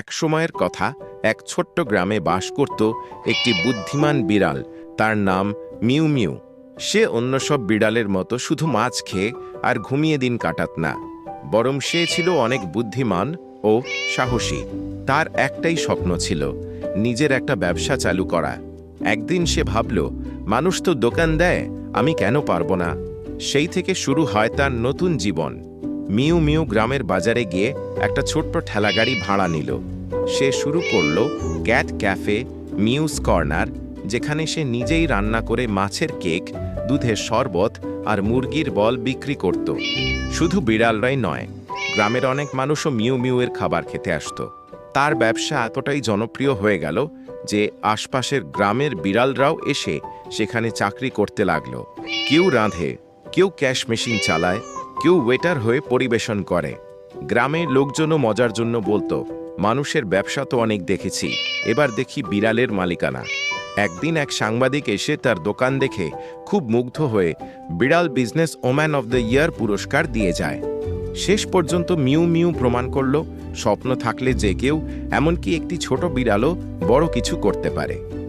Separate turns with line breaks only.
এক সময়ের কথা এক ছোট্ট গ্রামে বাস করত একটি বুদ্ধিমান বিড়াল, তার নাম মিউ মিউ। সে অন্য সব বিড়ালের মতো শুধু মাছ খেয়ে আর ঘুমিয়ে দিন কাটাত না। বরং সে ছিল অনেক বুদ্ধিমান ও সাহসী। তার একটাই স্বপ্ন ছিল নিজের একটা ব্যবসা চালু করা। একদিন সে ভাবল, মানুষ তো দোকান দেয়, আমি কেন পারব না? সেই থেকে শুরু হয় তার নতুন জীবন। মিউ মিউ গ্রামের বাজারে গিয়ে একটা ছোট্ট ঠেলাগাড়ি ভাড়া নিল। সে শুরু করল ক্যাট ক্যাফে মিউজ কর্নার, যেখানে সে নিজেই রান্না করে মাছের কেক, দুধের শরবত আর মুরগির বল বিক্রি করত। শুধু বিড়ালরাই নয়, গ্রামের অনেক মানুষও মিউ মিউয়ের খাবার খেতে আসতো। তার ব্যবসা এতটাই জনপ্রিয় হয়ে গেল যে আশপাশের গ্রামের বিড়ালরাও এসে সেখানে চাকরি করতে লাগল। কেউ রাঁধে, কেউ ক্যাশ মেশিন চালায় কেউ ওয়েটার হয়ে পরিবেশন করে। গ্রামে লোকজনও মজার জন্য বলতো, মানুষের ব্যবসা তো অনেক দেখেছি, এবার দেখি বিড়ালের মালিকানা। একদিন এক সাংবাদিক এসে তার দোকান দেখে খুব মুগ্ধ হয়ে বিড়াল business woman of the year পুরস্কার দিয়ে যায়। শেষ পর্যন্ত মিউ মিউ প্রমাণ করল, স্বপ্ন থাকলে যে কেউ, এমনকি একটি ছোট বিড়ালও বড় কিছু করতে পারে।